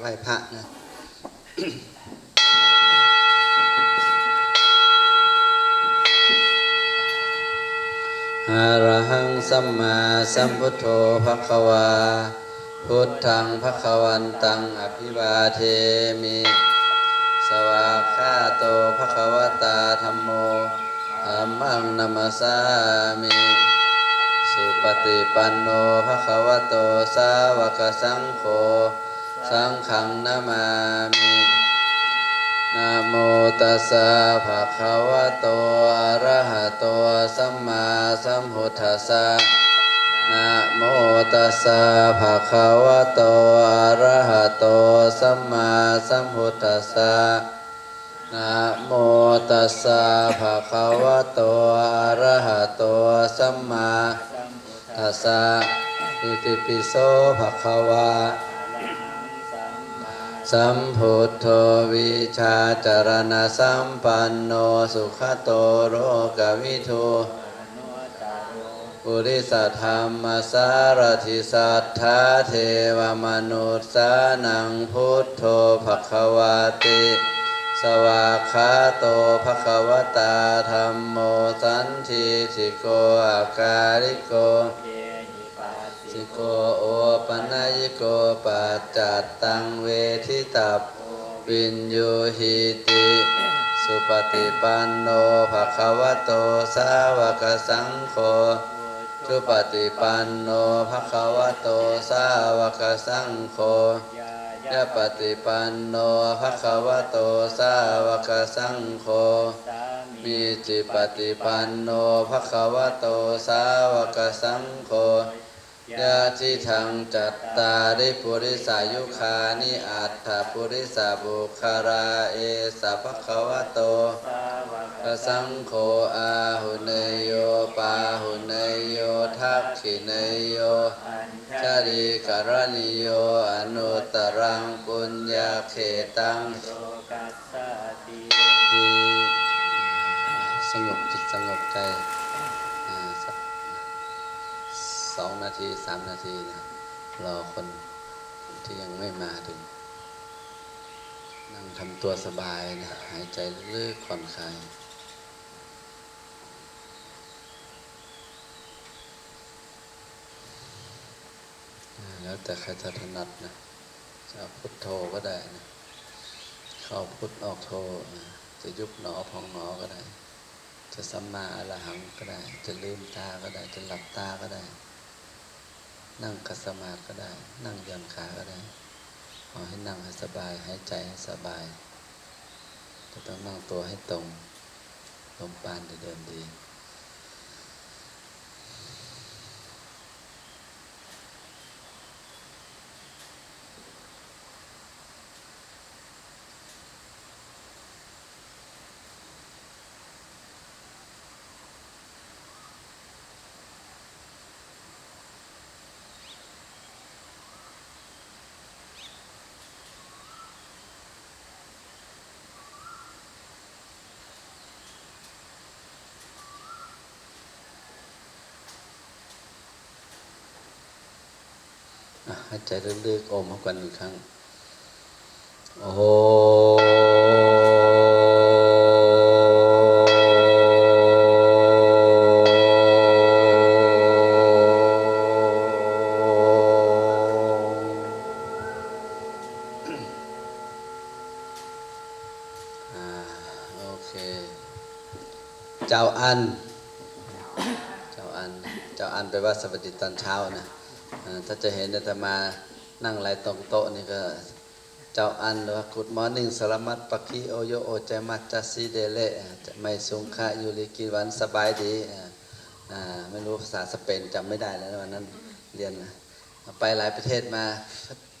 ไหว้พระนะอรหังสัมมาสัมพุทโธภะคะวา พุทธังภะคะวันตังอภิวาเทมิ สวากขาโตภะคะวตาธัมโมธัมมังนัมสสามิ สุปฏิปันโนภะคะวโตสาวกสังโฆ สังฆังนามามินะโมตัสสะภะคะวะโตอะระหะโตสัมมาสัมพุทธัสสะนะโมตัสสะภะคะวะโตอะระหะโตสัมมาสัมพุทธัสสะนะโมตัสสะภะคะวะโตอะระหะโตสัมมาตัสสะอิติปิโสภะคะวะ สัมพุทโธวิชาจารณะสัมปันโนสุขโตโรกวิทูปุริสัทธรรมสารทิสัทธาเทวมนุษย์สานังพุทโธภควาติ สวากขาโตภควตาธรรมโมสันทิสิโกอาการิโก สิโกโอปัญญิโกปัจจัตตังเวทิตับวินยูหิติสุปฏิปันโนภะคะวะโตสาวกสังโฆสุปฏิปันโนภะคะวะโตสาวกสังโฆยะปฏิปันโนภะคะวะโตสาวกสังโฆมีจิปฏิปันโนภะคะวะโตสาวกสังโฆ ยาจิทังจัตตาริปุริสายุคานิอัตถปุริสาบุคาราเอสัพพะวะโตปะสังโฆอาหุเนยโยปาหุเนยโยทักขิเนยโยชาริการณิโยอนุตตรังปุญญาเขตังที่สงบจิตสงบใจอ่าสัก สองนาทีสามนาทีนะรอคนที่ยังไม่มาถึง นั่งทำตัวสบายนะหายใจลึกๆผ่อนคลายแล้วแต่ใครจะถนัดนะจะพุทโธก็ได้นะเข้าพุทออกโธจะยุบหนอพองหนอก็ได้ จะสัมมาอรหังก็ได้ จะลืมตาก็ได้ จะหลับตาก็ได้ นั่งกัสมาก็ได้ นั่งย่อนขาก็ได้ขอให้นั่งให้สบายหายใจให้สบายจะต้องนั่งตัวให้ตรงลมปานจะเดินดี อะหายใจลึกๆโอมเข้ากันอีกครั้ง โอ้อ่าโอเค เจ้าอัน เจ้าอัน เจ้าอันไปลว่าสวัสดีตอนเช้านะเอ่อ ถ้าจะเห็นอาตมานั่งไหลตรงโต๊ะนี่ก็ เจ้าอันหรือว่า Good morning สลามัตปักคีโอโยโอใจมัตจัสซีเดเล่จะไม่สุงคะยูริกินวันสบายดีอ่าไม่รู้ภาษาสเปนจำไม่ได้แล้ววันนั้นเรียนไปหลายประเทศมา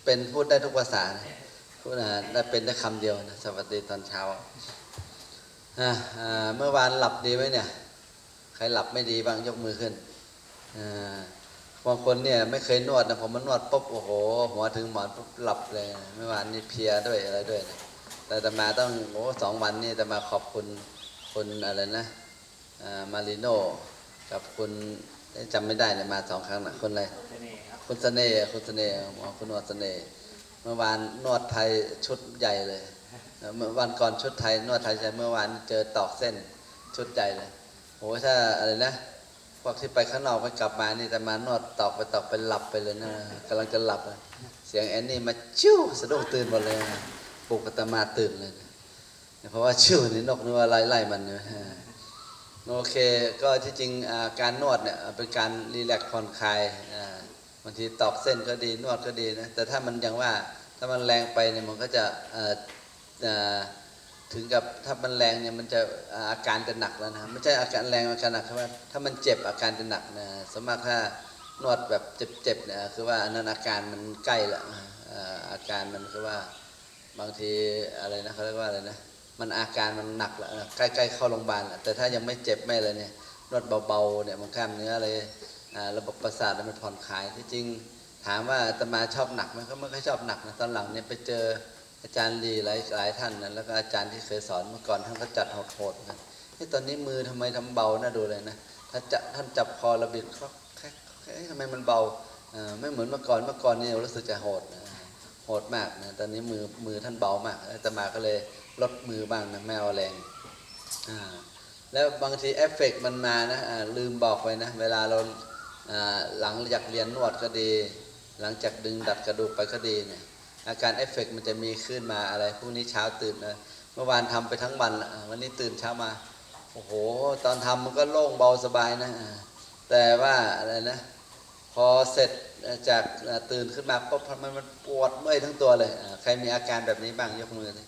เป็นพูดได้ทุกภาษาพูดนะได้เป็นได้คำเดียวนะสวัสดีตอนเช้าอ่าอ่าเมื่อวานหลับดีไหมเนี่ย ใครหลับไม่ดีบ้างยกมือขึ้นอ่า บางคนเนี่ยไม่เคยนวดนะผมมานวดปุ๊บโอ้โหหัวถึงหมอนปุ๊บหลับเลยนะเมื่อวานนี่เพียด้วยอะไรด้วยนะแต่ตมาต้องโอ้สองวันนี่แต่มาขอบคุณคุณอะไรนะอ่ามาริโนกับคุณจำไม่ได้เนี่ยมาสองครั้งนะคนอะไรคุณเสน่ห์คุณเสน่ห์หมอคุณวดเสน่ห์เมื่อวานนวดไทยชุดใหญ่เลยเมื่อวันก่อนชุดไทยนวดไทยใช่เมื่อวานเจอตอกเส้นชุดใหญ่เลยโหถ้าอะไรนะ พวกที่ไปข้างนอกไปกลับมานี่แต่มานวดตอกไปตอกไปหลับไปเลยนะกำลังจะหลับเสียงแอนนี่มาชิวสะดุ้งตื่นหมดเลยปลุกตมาตื่นเลยเพราะว่าชิวนี่นกนึกว่าไล่ไล่มันนะโอเคก็ที่จริงการนวดเนี่ยเป็นการรีแลกซ์ผ่อนคลายบางทีตอกเส้นก็ดีนวดก็ดีนะแต่ถ้ามันอย่างว่าถ้ามันแรงไปเนี่ยมันก็จะ ถึงกับถ้ามันแรงเนี่ยมันจะอาการจะหนักแล้วนะไม่ใช่อาการแรงอาการหนักคือว่าถ้ามันเจ็บอาการจะหนักนะสมมติถ้านวดแบบเจ็บๆเนี่ยคือว่าอันนั้นอาการมันใกล้ละอาการมันคือว่าบางทีอะไรนะเขาเรียกว่าอะไรนะมันอาการมันหนักละใกล้ๆเข้าโรงพยาบาลแล้วแต่ถ้ายังไม่เจ็บไม่เลยเนี่ยนวดเบาๆเนี่ยมันกล้ามเนื้ออะไรระบบประสาทมันผ่อนคลายที่จริงถามว่าอาตมาชอบหนักไหมก็ไม่ค่อยชอบหนักนะตอนหลังเนี่ยไปเจอ อาจารย์ลีหลายหลายท่านนะแล้วก็อาจารย์ที่เคยสอนเมื่อก่อนท่านก็จัดโหดนะที่ตอนนี้มือทำไมทำเบาน่าดูเลยนะถ้าจะท่านจับคอระบิดก็แค่แค่ทำไมมันเบาไม่เหมือนเมื่อก่อนเมื่อก่อนนี่รู้สึกจะโหดนะโหดมากนะตอนนี้มือมือท่านเบามากอาตมาก็เลยลดมือบ้างนะไม่เอาแรงอ่าแล้วบางทีเอฟเฟกต์มันมานะลืมบอกไว้นะ เวลาเราอ่าหลังจากเรียนนวดก็ดี หลังจากดึงดัดกระดูกไปก็ดีเนี่ย อาการเอฟเฟกต์มันจะมีขึ้นมาอะไรพรุ่งนี้เช้าตื่นนะเมื่อวานทำไปทั้งวันวันนี้ตื่นเช้ามาโอ้โห ตอนทำมันก็โล่งเบาสบายนะ แต่ว่าอะไรนะพอเสร็จจากตื่นขึ้นมาปุ๊บมันมันปวดเมื่อยทั้งตัวเลย ใครมีอาการแบบนี้บ้างยกมือเลย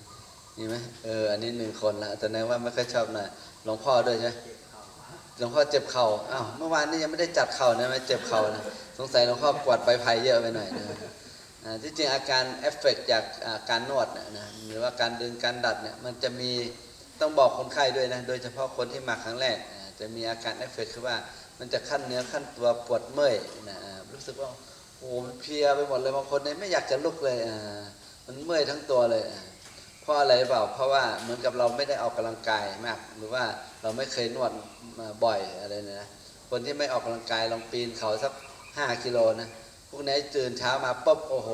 มีไหมเอออันนี้หนึ่งคนละแต่แนว่าไม่ค่อยชอบหน่อยหลวงพ่อด้วยใช่ไหมหลวงพ่อเจ็บเข่าอ้าวเมื่อวานนี้ยังไม่ได้จัดเข่านะไม่เจ็บเข่านะสงสัยหลวงพ่อกวาดใบไผ่เยอะไปหน่อยนะ ที่จริงอาการเอฟเฟกต์จากการนวดเนี่ยนะหรือว่าการดึงการดัดเนี่ยมันจะมีต้องบอกคนไข้ด้วยนะโดยเฉพาะคนที่มาครั้งแรกจะมีอาการเอฟเฟกต์คือว่ามันจะขั้นเนื้อขั้นตัวปวดเมื่อยนะรู้สึกว่าโอ้โหมันเพลียไปหมดเลยบางคนเนี่ยไม่อยากจะลุกเลยมันเมื่อยทั้งตัวเลยเพราะอะไรเปล่าเพราะว่าเหมือนกับเราไม่ได้ออกกำลังกายมาก หรือว่าเราไม่เคยนวดบ่อยอะไรเนี่ยนะคนที่ไม่ออกกำลังกายลองปีนเขาสักห้ากิโลนะ พวกนี้ตื่นเช้ามาปุ๊บโอ้โห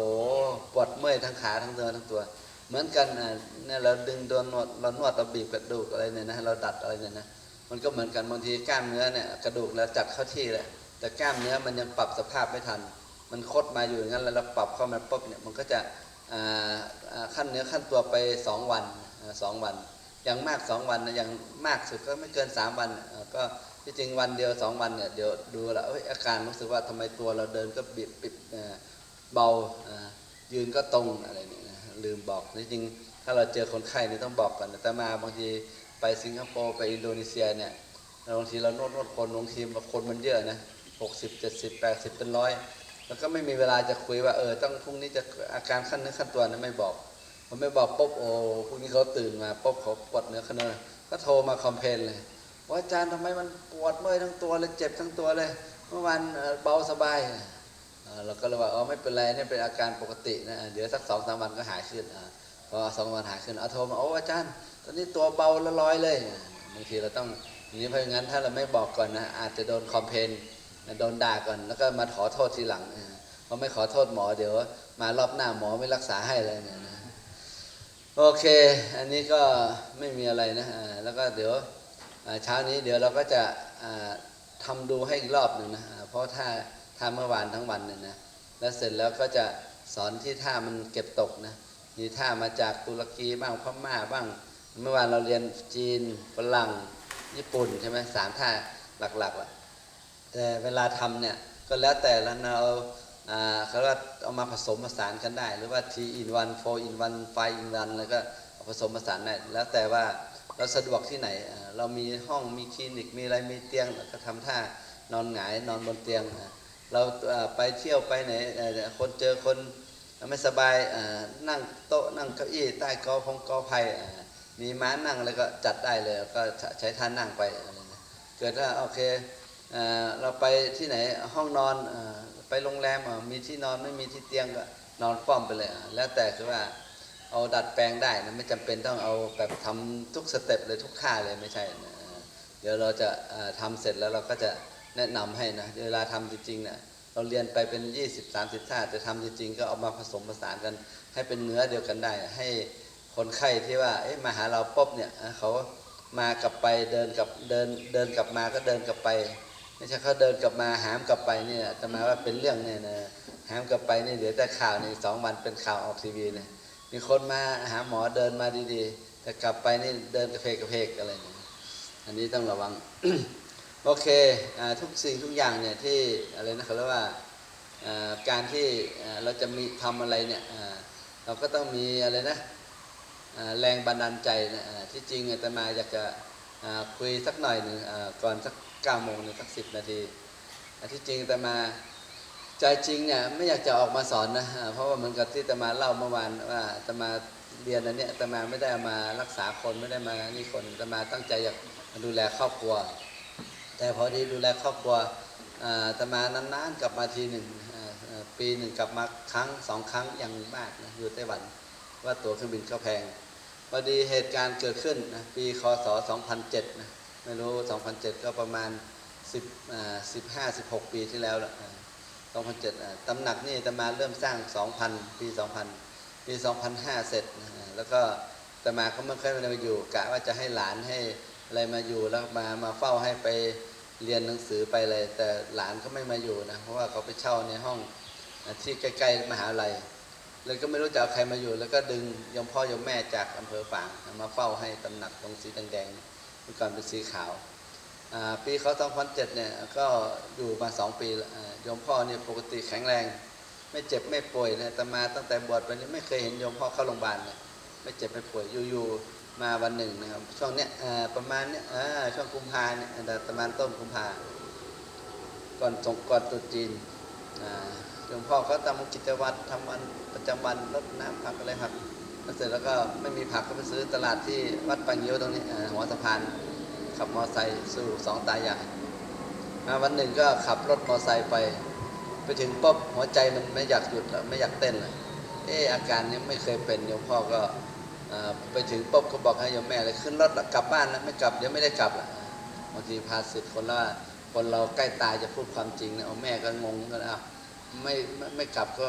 ปวดเมื่อยทั้งขาทั้งเนื้อทั้งตัว เหมือนกันอะเนี่ยเราดึงโดนนวดเรานวดเราบีบกระดูกอะไรเนี่ยนะเราดัดอะไรเนี่ยนะมันก็เหมือนกันบางทีกล้ามเนื้อเนี่ยกระดูกเราจัดเข้าที่แล้วแต่กล้ามเนื้อมันยังปรับสภาพไม่ทัน มันคดมาอยู่อย่างนั้นแล้วเราปรับเข้ามาปุ๊บเนี่ยมันก็จะอ่าขั้นเนื้อขั้นตัวไปสองวันสองวัน อย่างมากสองวันนะอย่างมากสุดก็ไม่เกินสามวันก็ ที่จริงวันเดียวสองวันเนี่ยเดี๋ยวดูแล้วอาการรู้สึกว่าทำไมตัวเราเดินก็บิดปิดเบายืนก็ตรงอะไรเนี่ยนะลืมบอกที่จริงถ้าเราเจอคนไข้นี่ต้องบอกก่อนแต่มาบางทีไปสิงคโปร์ไปอินโดนีเซียเนี่ยบางทีเรานวดนวดคนบางทีคนมันเยอะนะหกสิบเจ็ดสิบแปดสิบเป็นร้อยแล้วก็ไม่มีเวลาจะคุยว่าเออต้องพรุ่งนี้จะอาการขั้นเนื้อขั้นตัวนั้นไม่บอกผมไม่บอกปุ๊บโอ้พรุ่งนี้เขาตื่นมาปุ๊บเขาปวดเนื้อขนเนื้อก็โทรมาคอมเพลนเลย อาจารย์ทำไมมันปวดเมื่อยทั้งตัวเลยเจ็บทั้งตัวเลย เมื่อวานเบาสบายเราก็เลยว่าอ๋อไม่เป็นไรนี่เป็นอาการปกตินะเดี๋ยวสักสองสามวันก็หายขึ้นพอสองวันหายขึ้นเอาโทรมาโอ้อาจารย์ ตอนนี้ตัวเบาละลอยเลยบางทีเราต้องอย่างนี้เพราะงั้นถ้าเราไม่บอกก่อนนะอาจจะโดนคอมเพนโดนด่าก่อนแล้วก็มาขอโทษทีหลังเพราะไม่ขอโทษหมอเดี๋ยวมารอบหน้าหมอไม่รักษาให้เลยเนี่ยนะโอเค อันนี้ก็ไม่มีอะไรนะแล้วก็เดี๋ยว เช้านี้เดี๋ยวเราก็จะอ่าทำดูให้อีกรอบหนึ่งนะเพราะถ้าถ้าเมื่อวานทั้งวันเนี่ยนะแล้วเสร็จแล้วก็จะสอนที่ท่ามันเก็บตกนะมีท่ามาจากตุรกีบ้างพม่าบ้าง เมื่อวานเราเรียนจีนฝรั่งญี่ปุ่นใช่ไหมสามท่าหลักๆล่ะแต่เวลาทำเนี่ยก็แล้วแต่ล้วเราอ่าเขาว่าเอามาผสมผสานกันได้ หรือว่า T in one four in one five in one แล้วก็ผสมผสานได้แล้วแต่ว่า เราสะดวกที่ไหน เรามีห้องมีคลินิกมีอะไรมีเตียงก็ทำท่านอนหงายนอนบนเตียง เราไปเที่ยวไปไหนคนเจอคนไม่สบายนั่งโต๊ะนั่งเก้าอี้ใต้กอพงกอไผ่มีม้านั่งแล้วก็จัดได้เลยก็ใช้ท่านั่งไปเกิดว่าโอเคเราไปที่ไหนห้องนอนไปโรงแรมมีที่นอนไม่มีที่เตียงก็นอนป้อมไปเลยแล้วแต่คือว่า เอาดัดแปลงได้นะไม่จำเป็นต้องเอาแบบทำทุกสเต็ปเลยทุกค่าเลยไม่ใช่นะเดี๋ยวเราจะเอ่อทำเสร็จแล้วเราก็จะแนะนำให้นะเวลาทำจริงๆนี่ยเราเรียนไปเป็น 20 30ท่าแต่ทำจริงๆ ก็เอามาผสมผสานกันให้เป็นเนื้อเดียวกันได้ ให้คนไข้ที่ว่าเอ๊ะมาหาเราปุ๊บเนี่ยเขามากลับไปเดินกับเดินเดินกลับมาก็เดินกลับไปไม่ใช่เขาเดินกลับมาหามกลับไปเนี่ยจะมาว่าเป็นเรื่องเนี่ยนะหามกลับไปนี่เหลือแต่ข่าวในสองวันเป็นข่าวออกทีวีเนี่ย มีคนมาหาหมอเดินมาดีๆแต่กลับไปนี่เดินกระเพกกระเพกอะไรเนี่ยอันนี้ต้องระวัง โอเคอทุกสิ่งทุกอย่างเนี่ยที่อะไรนะเขาเรียกว่าการที่เราจะมีทำอะไรเนี่ยเราก็ต้องมีอะไรนะแรงบันดาลใจนะที่จริงอาตมาอยากจะคุยสักหน่อยหนึ่งก่อนสักเก้าโมงหรือสักสิบนาทีที่จริงอาตมา ใจจริงเนี่ยไม่อยากจะออกมาสอนนะเพราะว่าเหมือนกับที่ตมาเล่าเมื่อวานว่าตมาเรียนอันเนี้ยตมาไม่ได้มารักษาคนไม่ได้มานี่คนตมาตั้งใจอยากดูแลครอบครัว แต่พอดีดูแลครอบครัวตมานานๆกลับมาทีหนึ่งปีหนึ่งกลับมาครั้งสองครั้งยังมากนะอยู่ไต้หวัน ว่าตั๋วเครื่องบินก็แพงพอดีเหตุการณ์เกิดขึ้นนะปีคศ 2007นะไม่รู้ 2007 ก็ประมาณ10อ่า15 16 ปีที่แล้วละ สอ่า2007อ่าตำหนักนี่ตมาเริ่มสร้าง2000ปี2000ปี2005เสร็จแล้วก็ตมาก็ไม่เคยมาอยู่กะว่าจะให้หลานให้อะไรมาอยู่แล้วมามาเฝ้าให้ไปเรียนหนังสือไปเลยแต่หลานก็ไม่มาอยู่นะเพราะว่าเขาไปเช่าในห้องที่ใกล้ๆมหาลัยเลยก็ไม่รู้จะเอาใครมาอยู่ แล้วก็ดึงยมพ่อยมแม่จากอำเภอฝางมาเฝ้าให้ตำหนักตรงสีแดงๆเมื่อก่อนเป็นสีขาวปีเขา2007เนี่ยก็อยู่มาสองปี แล้วอ่ายมพ่อเนี่ยปกติแข็งแรง ไม่เจ็บไม่ป่วยนะแต่มาตั้งแต่บวชไปนี่ไม่เคยเห็นโยมพ่อเข้าโรงพยาบาลเลยไม่เจ็บไม่ป่วยอยู่ๆมาวันหนึ่งนะครับช่วงเนี้ยประมาณเนี้ยช่วงกุมภาเนี่ยแต่ประมาณต้นกุมภาก่อนสงก่อนตรุษจีนโยมพ่อเขาทำกิจวัตรทำวันประจำวันรดน้ำผักอะไรผักแล้วเสร็จแล้วก็ไม่มีผักก็ไปซื้อตลาดที่วัดปังเยียวตรงนี้หัวสะพานขับมอไซค์สู่สองตายาย วันหนึ่งก็ขับรถมอไซค์ไป ไปถึงปุ๊บหัวใจมันไม่อยากหยุดแล้วไม่อยากเต้นเลยเอออาการนี้ไม่เคยเป็นโยมพ่อก็ไปถึงปุ๊บก็บอกให้โยมแม่เลยขึ้นรถละกลับบ้านนะไม่กลับเดี๋ยวไม่ได้กลับละบางทีภาษิตคนละว่าคนเราใกล้ตายจะพูดความจริงนะเอาแม่ก็งงกันอ้าวไม่ไม่ไม่กลับก็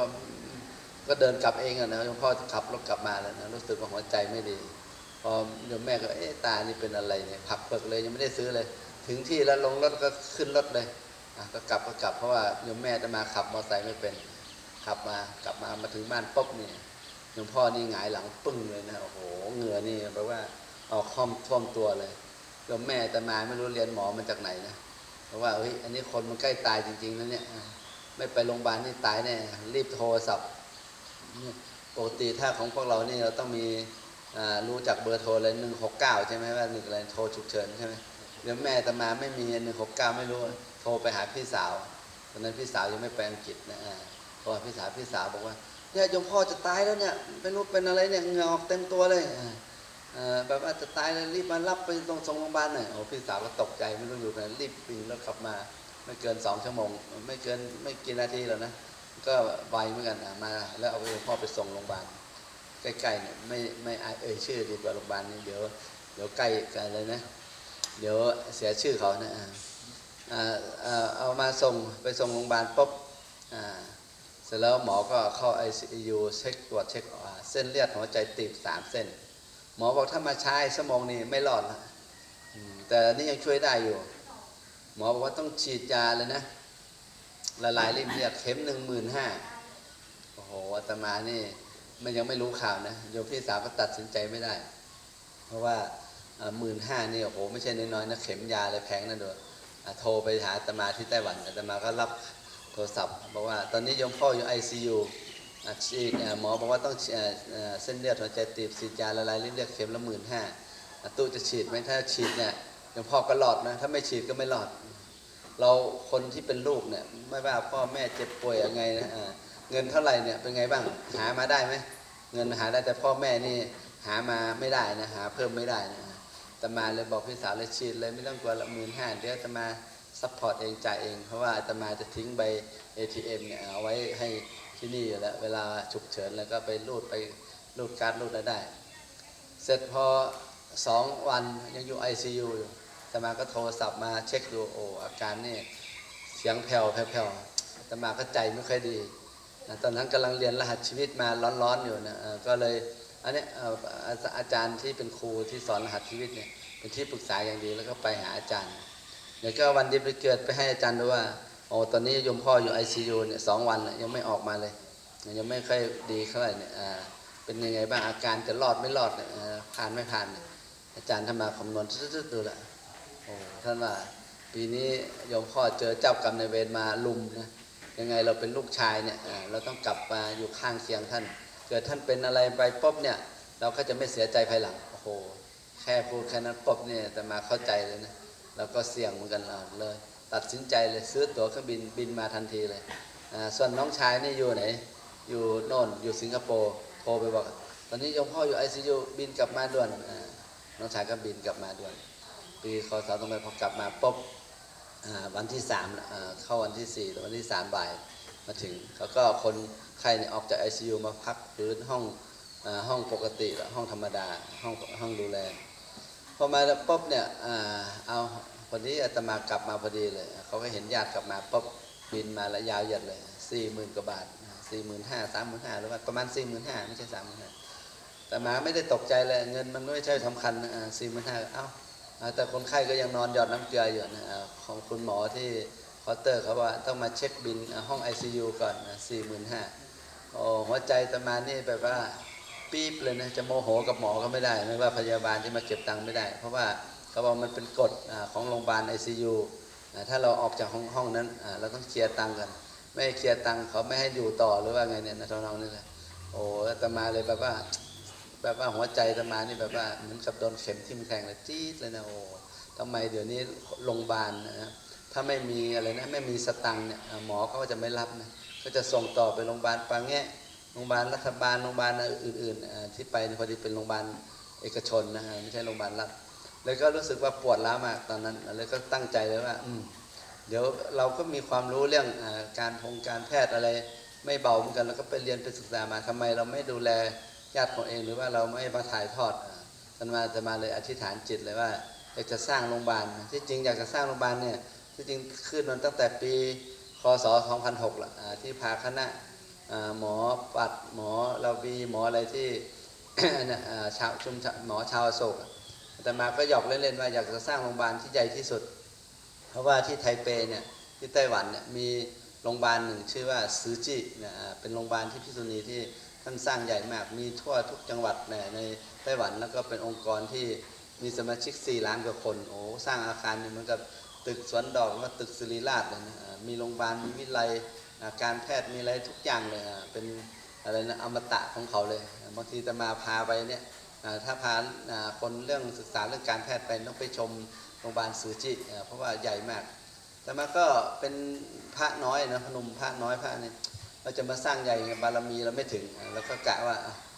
ก็เดินกลับเองอะนะโยมพ่อขับรถกลับมาแล้วนะรู้สึกว่าหัวใจไม่ดีพอโยมแม่ก็เอ๊ะตานี่เป็นอะไรเนี่ยผักเปลือกเลยยังไม่ได้ซื้อเลย ถึงที่แล้วลงรถก็ขึ้นรถเลยก็กลับก็กลับเพราะว่าโยมแม่จะมาขับมอเตอร์ไซค์ไม่เป็น ขับมากลับมามาถึงบ้านปุ๊บนี่โยมพ่อนี่หงายหลังปึ้งเลยนะโอ้โหเหงื่อนี่แปลว่าเอาคอมท่วมตัวเลยโยมแม่จะมาไม่รู้เรียนหมอมาจากไหนนะเพราะว่าเฮ้ยอันนี้คนมันใกล้ตายจริงๆนะเนี่ยไม่ไปโรงพยาบาลนี่ตายแน่รีบโทรศัพท์ปกติถ้าของพวกเรานี่เราต้องมีอ่ารู้จักเบอร์โทรเลยหนึ่งหกเก้าใช่ไหมว่าหนึ่งอะไรโทรฉุกเฉินใช่ไหม เดี๋ยวแม่จะมาไม่มีหนึ่งหกเก้าไม่รู้ โทรไปหาพี่สาวตอนนั้นพี่สาวยังไม่ไปอังกฤษนะอ่าโทรหาพี่สาวพี่สาวบอกว่าเนี่ยโยมพ่อจะตายแล้วเนี่ยไม่รู้เป็นอะไรเนี่ยเหงื่อออกเต็มตัวเลยอ่าเออแบบว่าจะตายแล้วรีบมารับไปตรงส่งโรงพยาบาลหน่อยโอ้พี่สาวก็ตกใจไม่รู้อยู่ไหนรีบวิ่งรถขับมา ไม่เกินสองชั่วโมง ไม่เกินไม่กี่นาทีแล้วนะก็ไวเหมือนกันมา แล้วเอาพ่อไปส่งโรงพยาบาลใกล้ๆเนี่ยไม่ไม่อเอ่ยชื่อดีกว่าโรงพยาบาลนี่เดี๋ยวเดี๋ยวใกล้กันเลยนะ เดี๋ยวเสียชื่อเขานะเอามาส่งไปส่งโรงพยาบาลปุ๊บเสร็จแล้วหมอก็เข้า ICU เช็คตรวจเช็คเส้นเลือดหัวใจตีบสามเส้น หมอบอกถ้ามาใช้ชั่วโมงนี้ไม่รอดละแต่นนี่ยังช่วยได้อยู่ หมอบอกว่าต้องฉีดยาเลยนะ ละลายริ่มเลือดเข็มหนึ่งหมื่นห้าโอ้โหอาตมานี่มันยังไม่รู้ข่าวนะโยมพี่สาวก็ตัดสินใจไม่ได้ เพราะว่า หมื่นห้านี่โอ้โหไม่ใช่น้อยๆนะเข็มยาอะไรแพงนั่นด้วยโทรไปหาอาตมาที่ไต้หวันอาตมาก็รับโทรศัพท์บอกว่าตอนนี้ยมพ่ออยู่ ICU อะฉีดอะหมอบอกว่าต้องเส้นเลือดหัวใจตีบฉีดยาละลายเลือดเข็มละหมื่นห้าตู้จะฉีดไหมถ้าฉีดเนี่ยยมพ่อก็รอดนะถ้าไม่ฉีดก็ไม่รอด เราคนที่เป็นลูกเนี่ยไม่ว่าพ่อแม่เจ็บป่วยยังไงนะเงินเท่าไหร่เนี่ยเป็นไงบ้างหามาได้ไหมเงินหาได้แต่พ่อแม่นี่หามาไม่ได้นะหาเพิ่มไม่ได้นะ ตมาเลยบอกพี่สาวเลยฉีดเลยไม่ต้องกลัวละหมื่นห้าเดี๋ยวจะมาซัพพอร์ตเองจ่ายเอง เพราะว่าตมาจะทิ้งใบ ATM เนี่ยเอาไว้ให้ที่นี่อยู่แล้วเวลาฉุกเฉินแล้วก็ไปรูดไปรูดการ์ดรูดอะไรได้ เสร็จพอสองวันยังอยู่ ICU อยู่ตมาก็โทรศัพท์มาเช็คดูโออาการนี่เสียงแผ่วแผ่วตมาก็ใจไม่ค่อยดีนะตอนนั้นกำลังเรียนรหัสชีวิตมาร้อนๆอยู่นะก็เลย อันเนี้ยอาอาจารย์ที่เป็นครูที่สอนรหัสชีวิตเนี่ยเป็นที่ปรึกษาอย่างดีแล้วก็ไปหาอาจารย์เดี๋ยวก็วันดีไปเกิดไปให้อาจารย์ดูว่าโอ้ตอนนี้โยมพ่ออยู่ ICU เนี่ยสองวันแล้วยังไม่ออกมาเลยยังไม่ค่อยดีเท่าไหร่เนี่ยเป็นยังไงบ้างอาการจะรอดไม่รอดเนี่ยผ่านไม่ผ่านเนี่ยอาจารย์ทำมาคำนวณตึ๊ดๆดูละโอ้ท่านว่าปีนี้โยมพ่อเจอเจ้ากรรมในเวรมาลุมนะยังไงเราเป็นลูกชายเนี่ยเราต้องกลับมาอยู่ข้างเคียงท่าน กิดท่านเป็นอะไรไปปุ๊บเนี่ย เราก็จะไม่เสียใจภายหลัง โอ้โห แค่พูดแค่นั้นปุ๊บเนี่ยแต่มาเข้าใจเลยนะเราก็เสี่ยงเหมือนกันเราเลย ตัดสินใจเลยซื้อตั๋วเครื่องบินบินมาทันทีเลยส่วนน้องชายนี่อยู่ไหน อยู่โน่นอยู่สิงคโปร์โทรไปบอก ตอนนี้ยมพ่ออยู่ไอซียูบินกลับมาด่วนน้องชายก็บินกลับมาด่วนปีคศตรงไปพอกลับมาปุ๊บวันที่สามเข้าวันที่สี่วันที่สามบ่าย มาถึงเขาก็คนไข้เนี่ยออกจากไอซียูมาพักพื้นห้องอห้องปกติห้องธรรมดาห้องห้องดูแลพอมาปุ๊บเนี่ยอเอาคนนี้อาตมากลับมาพอดีเลยเขาก็เห็นญาติกลับมาปุ๊บบินมาแล้วยาวหยียดเลยสี่หมื่นกว่าบาทสี่หมื่นห้าสามหมื่นห้าหรือว่าประมาณสี่หมื่นห้าไม่ใช่สามหมื่นห้าแต่มาไม่ได้ตกใจเลยเงินมันไม่ใช่สำคัญสี่หมื่นห้าเอ้าอ่าแต่คนไข้ก็ยังนอนหยอดน้ำเกลืออยู่นะของคุณหมอที่ เคาน์เตอร์เขาว่าต้องมาเช็คบินห้อง ICU ก่อนสี่หมื่นห้าโอ้หัวใจตมานี่แบบว่าปี๊บเลยนะจะโมโหกับหมอก็ไม่ได้ ไม่ว่าพยาบาลที่มาเก็บตังค์ไม่ได้ เพราะว่าเขาบอกมันเป็นกฎของโรงพยาบาลไอซียูถ้าเราออกจากห้องห้องนั้นเราต้องเคลียร์ตังค์กัน ไม่เคลียร์ตังค์เขาไม่ให้อยู่ต่อหรือว่าไงเนี่ยนะทำนองนี้เลยโอ้ตมาเลยแบบว่าแบบว่าหัวใจตมานี่แบบว่าเหมือนกับโดนเข็มทิ่มแทงเลยจี๊ดเลยนะโอ้ทำไมเดี๋ยวนี้โรงพยาบาลนะ ถ้าไม่มีอะไรนะไม่มีสตังเนี่ยหมอเขาก็จะไม่รับนะก็จะส่งต่อไปโรงพยาบาลปางแงะโรงพยาบาลรัฐบาลโรงพยาบาลอื่นๆอ่าที่ไปพอดีเป็นโรงพยาบาลเอกชนนะฮะไม่ใช่โรงพยาบาลรัฐเลยก็รู้สึกว่าปวดร้าวมากตอนนั้นเลยก็ตั้งใจเลยว่า อืมเดี๋ยวเราก็มีความรู้เรื่องอการพงการแพทย์อะไรไม่เบาเหมือนกันแล้วก็ไปเรียนไปศึกษามาทำไม เราไม่ดูแลญาติของเอง หรือว่าเราไม่มาถ่ายทอดอท่านมาจะมาเลยอธิษฐานจิตเลยว่าอยากจะสร้างโรงพยาบาลที่จริงอยากจะสร้างโรงพยาบาลเนี่ย ที่จริงขึ้นมันตั้งแต่ปีคศ2006ละที่พาคณะหมอปัดหมอเราบีหมออะไรที่ชาวชุมชหมอชาวโศกแต่มาก็หยอกเล่นๆว่าอยากจะสร้างโรงพยาบาลที่ใหญ่ที่สุด เพราะว่าที่ไทเปเนี่ยที่ไต้หวันเนี่ยมีโรงพยาบาลหนึ่งชื่อว่าซือจินะอ่าเป็นโรงพยาบาลที่พิษณุที่ท่านสร้างใหญ่มากมีทั่วทุกจังหวัดในในไต้หวันแล้วก็เป็นองค์กรที่มีสมาชิก 4 ล้านกว่าคนโอ้สร้างอาคารเนี่ยเหมือนกับ ตึกสวนดอกวก็ตึกศิริราชนะมีโรงพยาบาลมีวิไลอ่าการแพทย์มีอะไรทุกอย่างเลยเป็นอะไรนะอมตะของเขาเลยบางทีจะมาพาไปเนี่ยถ้าพาคนเรื่องศึกษาเรื่องการแพทย์ไปต้องไปชมโรงพยาบาลสูจิเพราะว่าใหญ่มาก แต่มาก็เป็นพระน้อยนะพนมพระน้อยพระนี่เราจะมาสร้างใหญ่บารมีเราไม่ถึงอ่าแล้วก็กะว่า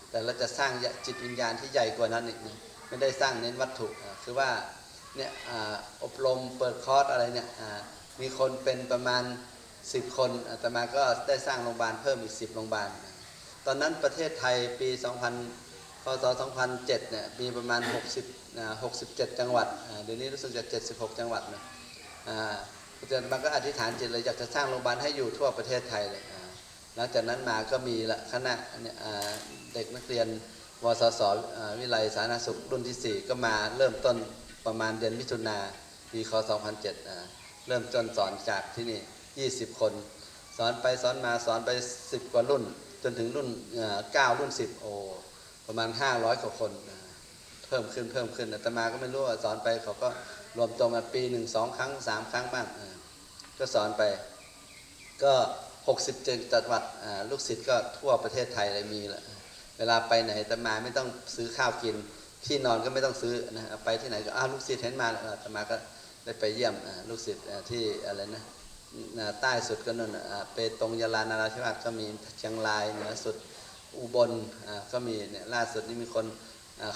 แต่เราจะสร้างจิตวิญญาณที่ใหญ่กว่านั้นอีกไม่ได้สร้างเน้นวัตถุคือว่า เนี่ยอบรมเปิดคอร์สอะไรเนี่ยมีคนเป็นประมาณสิบคนอาตมาก็ได้สร้างโรงพยาบาลเพิ่มอีกสิบโรงพยาบาล ตอนนั้นประเทศไทยปี 2000พศ2007เนี่ยมีประมาณ 60 67 จังหวัดอ่าเดี๋ยวนี้รู้สึกจะ76 จังหวัดนะอาจารย์มาก็อธิษฐานจิตเลยอยากจะสร้างโรงพยาบาลให้อยู่ทั่วประเทศไทยเลยหลังจากนั้นมาก็มีละคณะเด็กนักเรียนวสศอ่าวิไลสาธารณสุขรุ่นที่ 4 ก็มาเริ่มต้น ประมาณเดือนมิถุนาปีคศ2007อ่าเริ่มต้นสอนจากที่นี่ 20 คน สอนไปสอนมาสอนไป 10 กว่ารุ่น จนถึงรุ่นเอ่อ9รุ่น 10 โอ ประมาณ 500กว่าคนอ่าเพิ่มขึ้นเพิ่มขึ้นอาตมาก็ไม่รู้ว่าสอนไปเขาก็รวมตัวกันปีหนึ่งสองครั้งสามครั้งบ้างก็สอนไปก็ 67จังหวัดลูกศิษย์ก็ทั่วประเทศไทยเลยมีละเวลาไปไหนอาตมาไม่ต้องซื้อข้าวกิน ที่นอนก็ไม่ต้องซื้อนะไปที่ไหนก็อ้าวลูกศิษย์เห็นมาอาตมาก็ได้ไปเยี่ยมลูกศิษย์ที่อะไรนะใต้สุดก็นั่นน่ะอ่าเปตงยาลานาราธิวาสก็มีเชียงรายเหนือสุดอุบลก็มีเนี่ยล่าสุดนี่มีคน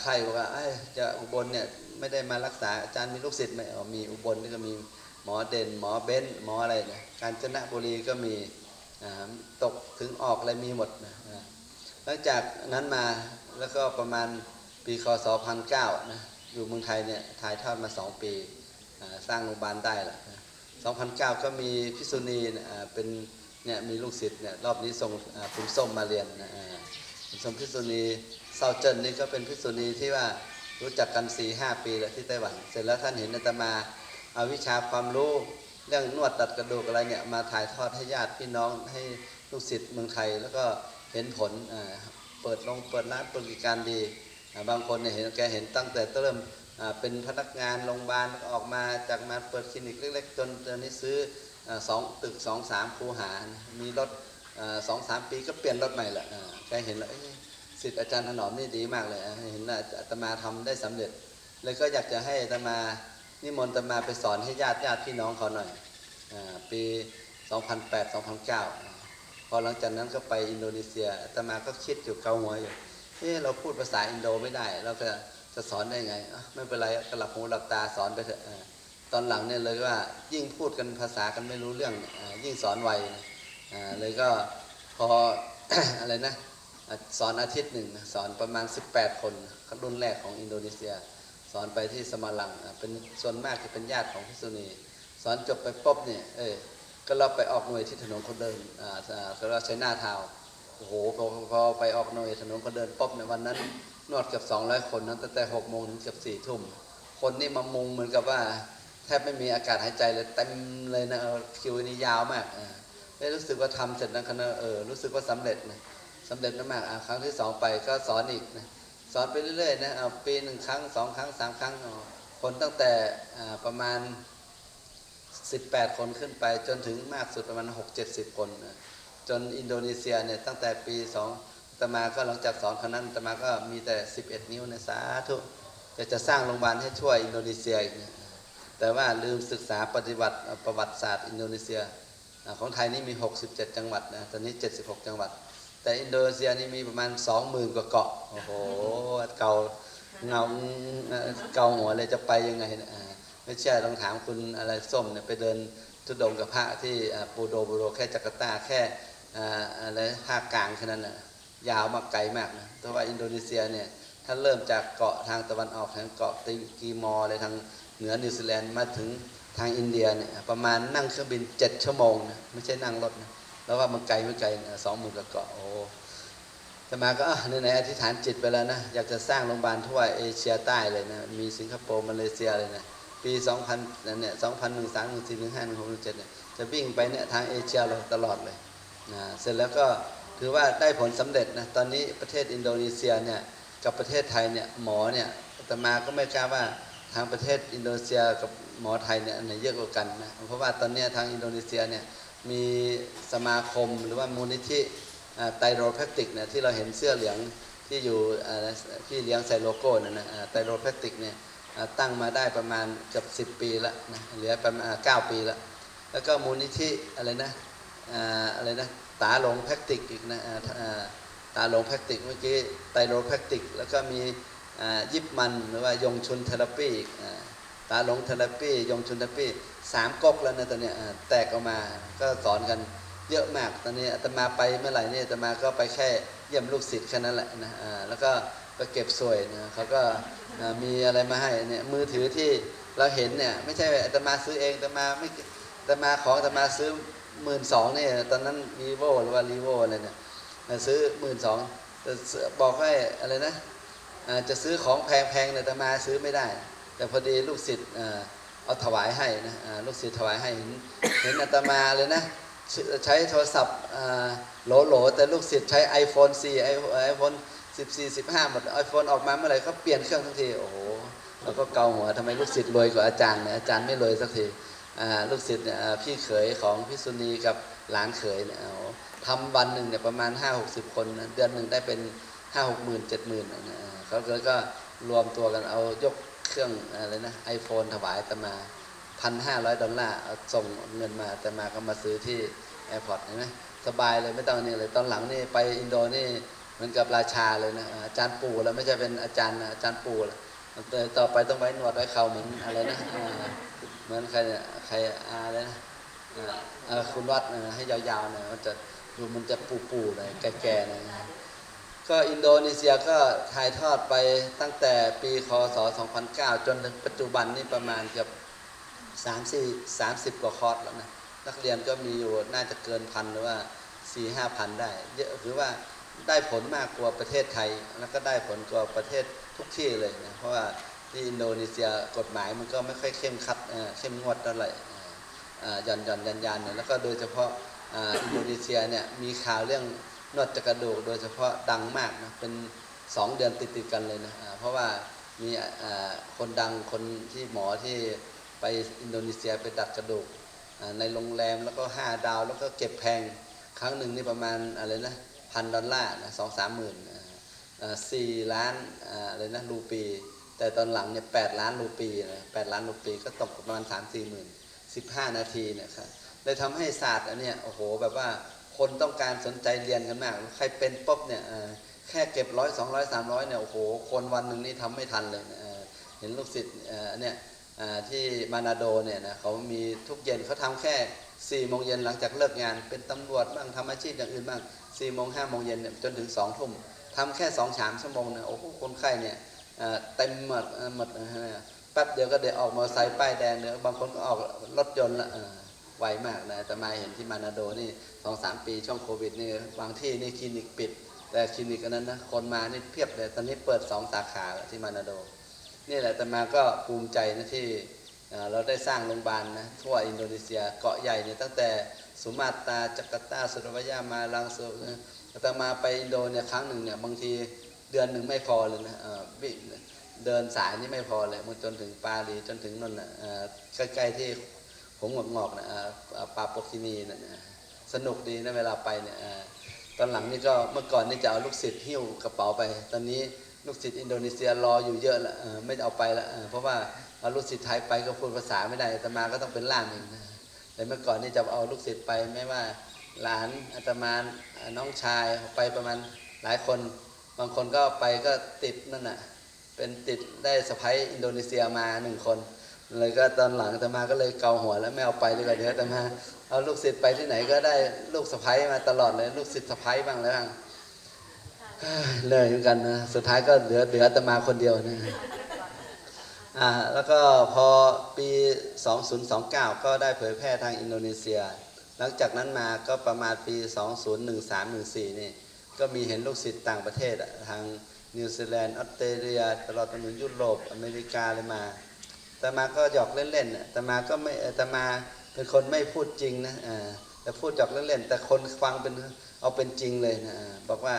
ไข้บอกว่าเอ้จะอุบลเนี่ยไม่ได้มารักษาอาจารย์มีลูกศิษย์ไหมมีอุบลนี่ก็มีหมอเด่นหมอเบ้นหมออะไรนี่ยกาญจนบุรีก็มีตกถึงออกอะไรมีหมดนะหลังจากนั้นมาแล้วก็ประมาณ ปีคศ2009นะอยู่เมืองไทยเนี่ยถ่ายทอดมาสองปีสร้างโรงพยาบาลได้ละ2009 ก็มีพิษุณีอ่าเป็นเนี่ยมีลูกศิษย์เนี่ยรอบนี้ส่งอ่าคุณส้มมาเรียนอ่าคุณส้มพิษณีเซาเจินนี่ก็เป็นพิษณีที่ว่ารู้จักกัน4ีหปีแล้วที่ไต้หวัน เสร็จแล้วท่านเห็นอาตมาเอาวิชาความรู้เรื่องนวดตัดกระดูกอะไรเนี่ยมาถ่ายทอดให้ญาติพี่น้องให้ลูกศิษย์เมืองไทย แล้วก็เห็นผลอ่าเปิดลงเปิดร้านบริการดี บางคนเนี่ยเห็นแกเห็นตั้งแต่เริ่มเป็นพนักงานโรงพยาบาลออกมาจากมาเปิดคลินิกเล็กๆ จนตอนนี้ซื้ออ่าสองตึกสองสามคูหานมีรถสองสามปีก็เปลี่ยนรถใหม่ละแกเห็นแล้วเอ้ยสิทธิ์อาจารย์ถนอมนี่ดีมากเลยเห็นอาตมาทำได้สำเร็จเลยก็อยากจะให้อาตมานิมนต์อาตมาไปสอนให้ญาติญาติพี่น้องเขาหน่อยอปี 2008 2009อ่าพอหลังจากนั้นก็ไปอินโดนีเซียอาตมาก็คิดอยู่เกาหัวอยู่ เฮ้เราพูดภาษาอินโดไม่ได้ เราจะจะสอนได้ไง ไม่เป็นไรกลับหูหลับตาสอนไปเถอะตอนหลังเนี่ยเลยว่ายิ่งพูดกันภาษากันไม่รู้เรื่องยิ่งสอนไวนะเลยก็พออะไรนะสอนอาทิตย์หนึ่งสอนประมาณ 18 คนรุ่นแรกของอินโดนีเซีย สอนไปที่สมาลังเป็นส่วนมากจะเป็นญาติของพิษุณีสอนจบไปปุ๊บเนี่ยเอ้ยก็เราไปออกหน่วยที่ถนนคนเดินอ่าอ่าก็เราใช้หน้าเท้า โอ้โหพอพอไปออกน่วยถนนคนเดินปุ๊บในวันนั้น นวดเกับ200คนนะตั้งแต่6โมงถึงเกือบ4ทุ่ม คนนี่มามุงเหมือนกับว่าแทบไม่มีอากาศหายใจเลยเต็มเลยนะคิวนี่ยาวมากอ่าได้รู้สึกว่าทำเสร็จนะคณะเออรู้สึกว่าสำเร็จนะสำเร็จมากอ่าครั้งที่สองไปก็สอนอีกนะสอนไปเรื่อยๆนะเอาปีหนึ่งครั้งสองครั้งสามครั้งคนตั้งแต่ประมาณ 18 คนขึ้นไปจนถึงมากสุดประมาณ 6 70 คนนะ จนอินโดนีเซียเนี่ยตั้งแต่ปี2อาตมาก็หลังจากสอนคณะตมาก็มีแต่ 11 นิ้วนะสาธุจะจะสร้างโรงพยาบาลให้ช่วยอินโดนีเซียอีกแต่ว่าลืมศึกษาปฏิบัติประวัติศาสตร์อินโดนีเซียของไทยนี่มี 67 จังหวัดนะตอนนี้ 76 จังหวัด แต่อินโดนีเซียนี่มีประมาณ 20,000 กว่าเกาะโอ้โหเก่าเงาเอ่อเกาหัวเลยจะไปยังไงนะไม่เชื่อลองถามคุณอะไรส้มเนี่ยไปเดินทุดงกับพระที่ปูโดปูโดแค่จาการ์ตาแค่ อะไรภาคกลางแค่นั้นนะยาวมากไกลมากนะเพราว่าอินโดนีเซียเนี่ยถ้าเริ่มจากเกาะทางตะวันออกทางเกาะติกีมอร์เลยทางเหนือนิวซีแลนด์มาถึงทางอินเดียเนี่ยประมาณนั่งเครื่องบินเจ็ดชั่วโมงนะไม่ใช่นั่งรถนะแล้วว่ามันไกลไม่ไกลสองหมื่นกว่าเกาะโอ้แต่มาก็อะไหนอธิษฐานจิตไปแล้วนะอยากจะสร้างโรงพยาบาลทั่วเอเชียใต้เลยนะมีสิงคโปร์มาเลเซียเลยนะปี2000นั่นเนี่ย2013 14 15 16 17เนี่ยจะวิ่งไปเนี่ยทางเอเชียเราตลอดเลย นะเสร็จแล้วก็ถือว่าได้ผลสำเร็จนะตอนนี้ประเทศอินโดนีเซียเนี่ยกับประเทศไทยเนี่ยหมอเนี่ยตมาก็ไม่กล้าว่าทางประเทศอินโดนีเซียกับหมอไทยเนี่ยอันไหนเยอะกว่ากันนะเพราะว่าตอนนี้ทางอินโดนีเซียเนี่ยมีสมาคมหรือว่ามูลนิธิไตโรแพคติกเนี่ยที่เราเห็นเสื้อเหลืองที่อยู่ที่เลี้ยงใส่โลโก้นั่นนะไตโรแพคติกเนี่ยตั้งมาได้ประมาณเกือบ10 ปีล้วนะเหลือประมาณ 9 ปีล้วแล้วก็มูลนิธิอะไรนะ อะไรนะตาหลงแพคติกอีกนะตาหลงแพคติกเมื่อกี้ไตโรแพคติก แล้วก็มียิบมันหรือว่ายงชุนเทอราปีอีกตาหลงเทอราปียงชุนเทอราปีสามก๊กแล้วนะตอนเนี้ยแตกออกมาก็สอนกันเยอะมากตอนนี้อาตมาไปเมื่อไหร่นี่อาตมาก็ไปแค่เยี่ยมลูกศิษย์แค่นั้นแหละนะแล้วก็ไปเก็บสวยนะเขาก็มีอะไรมาให้เนี่ยมือถือที่เราเห็นเนี่ยไม่ใช่อาตมาซื้อเองอาตมาไม่อาตมาของอาตมาซื้อ หมื่นสองเนี่ยตอนนั้นวีโวหรือว่ารีโวอะไรเนี่ยซื้อหมื่นสองบอกให้อะไรนะจะซื้อของแพงๆเนี่ยแต่มาซื้อไม่ได้ แต่พอดีลูกศิษย์เอาถวายให้นะลูกศิษย์ถวายให้เห็นเห็นอาตมาเลยนะใช้โทรศัพท์โหลๆแต่ลูกศิษย์ใช้ iPhone 4 iPhone 14 15 หมด iPhone ออกมาเมื่อไหร่เขาเปลี่ยนเครื่องทันที โอ้โหเราก็เกาหัวทำไมลูกศิษย์รวยกว่าอาจารย์เนี่ยอาจารย์ไม่รวยสักที ลูกศิษย์พี่เขยของพี่สุนีกับหลานเขยเนี่ยทำวันหนึ่งเนี่ยประมาณ 5 6 0 คนนะเดือนหนึ่งได้เป็น5 6หมื่นเจ็ดหมื่นนะอ่าเขาก็รวมตัวกันเอายกเครื่องอะไรนะไอโฟนถวายตมาพันห้าร้อยดอลลาร์เอาส่งเงินมาอาตมาก็มาซื้อที่แอร์พอร์ตเห็นไหมสบายเลยไม่ต้องนี่เลยตอนหลังนี่ไปอินโดนี่เหมือนกับราชาเลยนะอาจารย์ปู่แล้วไม่ใช่เป็นอาจารย์อาจารย์ปู่แล้วต่อไปต้องไว้หนวดไว้เขาเหมือนอะไรนะ เหมือนใครเนี่ยใครอะไรนะอ่าคุณวัดนะให้ยาวๆหน่อยมันจะดูมันจะปูๆหน่อยแก่ๆหน่อยนะก็อินโดนีเซียก็ถ่ายทอดไปตั้งแต่ปีคศ 2009 จนถึงปัจจุบันนี่ประมาณเกือบ3 4 30 กว่าคอร์สแล้วนะนักเรียนก็มีอยู่น่าจะเกินพันหรือว่าสี่ห้าพันได้ เยอะหรือว่าได้ผลมากกว่าประเทศไทย แล้วก็ได้ผลกว่าประเทศทุกที่เลยนะเพราะว่า ที่อินโดนีเซียกฎหมายมันก็ไม่ค่อยเข้มขัดเข้มงวดเท่าไหร่หย่อนหย่อนยันยันเนี่ยแล้วก็โดยเฉพาะอินโดนีเซียเนี่ยมีข่าวเรื่องนวดจักระดูกโดยเฉพาะดังมากนะเป็นสองเดือนติดติดกันเลยนะเพราะว่ามีคนดังคนที่หมอที่ไปอินโดนีเซียไปดัดกระดูกในโรงแรมแล้วก็ห้าดาวแล้วก็เก็บแพงครั้งหนึ่งนี่ประมาณอะไรนะพันดอลลาร์นะสองสามหมื่นสี่ล้านอะไรนะรูปี แต่ตอนหลังเนี่ยแปดล้านรูปีนะแปดล้านรูปีก็ตกประมาณสามสี่หมื่นสิบห้านาทีเนี่ยครับเลยทำให้ศาสตร์อันเนี้ยโอ้โหแบบว่าคนต้องการสนใจเรียนกันมาก ใครเป็นปุ๊บเนี่ยแค่เก็บร้อยสองร้อยสามร้อยเนี่ยโอ้โหคนวันหนึ่งนี่ทำไม่ทันเลยนะเห็นลูกศิษย์เอ่อเนี่ยที่มานาโดเนี่ยนะเขามีทุกเย็นเขาทำแค่4ี่โมงเย็นหลังจากเลิกงาน เป็นตำรวจบ้างทำอาชีพอย่างอื่นบ้าง4ี่โมงห้าโมงเย็นเนี่ยจนถึงสองทุ่มทำแค่สองสามชั่วโมงเนี่ยโอ้โหคนไข้เนี่ย เต็มหมดหมดนะฮะแป๊บเดียวก็เดี๋ยวออกมอเตอร์ไซค์ป้ายแดงเดี๋ยวบางคนก็ออกรถยนต์ละอ่าไวมากนะแต่มาเห็นที่มานาโดนี่สองสามปีช่วงโควิดนี่บางที่นี่คลินิกปิด แต่คลินิกอันนั้นนะคนมานี่เพียบเลยตอนนี้เปิดสองสาขาที่มานาโด นี่แหละแต่มาก็ภูมิใจนะที่เอ่อเราได้สร้างโรงพยาบาลนะทั่วอินโดนีเซียเกาะใหญ่เนี่ยตั้งแต่สุมาตราจาการ์ตาสุรายามาลังสุแต่มาไปอินโดเนี่ยครั้งหนึ่งเนี่ยบางที เดือนหนึ่งไม่พอเลยนะเดินสายนี่ไม่พอเลยมันจนถึงปารีจนถึงนนน่ะใกล้ๆที่หงหงอกงอกๆนะเอ่อเอ่อปาปกินีนะสนุกดีนะเวลาไปเนี่ยตอนหลังนี่ก็เมื่อก่อนนี่จะเอาลูกศิษย์หิ้วกระเป๋าไป ตอนนี้ลูกศิษย์อินโดนีเซียรออยู่เยอะแล้วไม่เอาไปละเออเพราะว่าเอาลูกศิษย์ไทยไปก็พูดภาษาไม่ได้อาตมาก็ต้องเป็นล่ามเองแต่เมื่อก่อนนี่จะเอาลูกศิษย์ไปไม่ว่าหลานอาตมาน้องชายไปประมาณหลายคน บางคนก็ไปก็ติดนั่นน่ะ เป็นติดได้สะพ้ยอินโดนีเซียมาหนึ่งคน เลยก็ตอนหลังอาตมาก็เลยเกาหัวแล้วไม่เอาไปเลยก็เดี๋ยวอาตมาเอาลูกศิษย์ไปที่ไหนก็ได้ลูกสะพ้ยมาตลอดเลย ลูกศิษย์สะพ้ยบ้างแล้วบ้างเลยเหมือนกันนะสุดท้ายก็เหลือเหลือตมาคนเดียวนะอ่าแล้วก็พอปี 2029 ก็ได้เผยแพร่ทางอินโดนีเซีย หลังจากนั้นมาก็ประมาณปี 2013-14 นี่ ก็มีเห็นลูกศิษย์ต่างประเทศทางนิวซีแลนด์ออสเตรเลียตลอดจนถึงยุโรปอเมริกาเลยมาแต่มาก็หยอกเล่นๆแต่มาก็ไม่แต่มาเป็นคนไม่พูดจริงนะแต่พูดหยอกเล่นๆแต่คนฟังเป็นเอาเป็นจริงเลยนะบอกว่า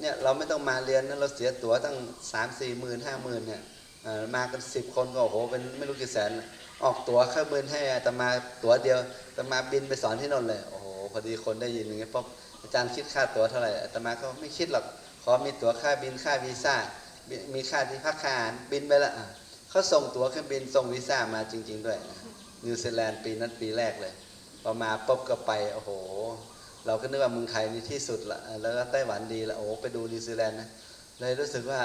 เนี่ยเราไม่ต้องมาเรียนนะเราเสียตั๋วตั้งสามสี่หมื่นห้าหมื่นเนี่ยมากันสิบคนก็โอ้โหเป็นไม่รู้กี่แสน ออกตั๋วแค่หมื่นให้แต่มาตั๋วเดียวแต่มาบินไปสอนที่นนท์เลยโอ้โหพอดีคนได้ยินอย่างเงี้ยป๊บ อาจารย์คิดค่าตั๋วเท่าไหร่อาตมาก็ไม่คิดหรอกขอมีตั๋วค่าบินค่าวีซ่ามีค่าที่พักค่าอาหารบินไปละอะเขาส่งตั๋วเครื่องบินส่งวีซ่ามาจริง ๆ ด้วยนิวซีแลนด์ปีนั้นปีแรกเลยพอมาปุ๊บก็ไปโอ้โห เราก็นึกว่าเมืองไทยนี่ที่สุดละแล้วก็ไต้หวันดีละโอ้ไปดูนิวซีแลนด์นะเลยรู้สึกว่า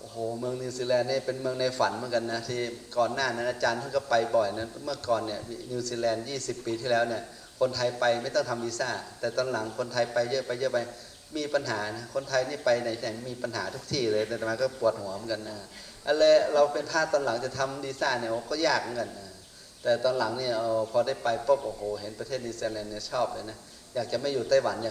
โอ้โหเมืองนิวซีแลนด์นี่เป็นเมืองในฝันเหมือนกันนะที่ก่อนหน้านั้นอาจารย์ท่านก็ไปบ่อยนะเมื่อก่อนเนี่ยนิวซีแลนด์ 20 ปีที่แล้วเนี่ย คนไทยไปไม่ต้องทำวีซ่า แต่ตอนหลังคนไทยไปเยอะไปเยอะไปมีปัญหานะคนไทยนี่ไปไหนแต่มีปัญหาทุกที่เลยแต่มาก็ปวดหัวเหมือนกันนะอะไรเราเป็นพาสตอนหลังจะทำวีซ่าเนี่ยก็ยากเหมือนกันนะแต่ตอนหลังเนี่ยพอได้ไปปุ๊บโอ้โหเห็นประเทศนิวซีแลนด์เนี่ยชอบเลยนะอยากจะไม่อยู่ไต้หวันอยาก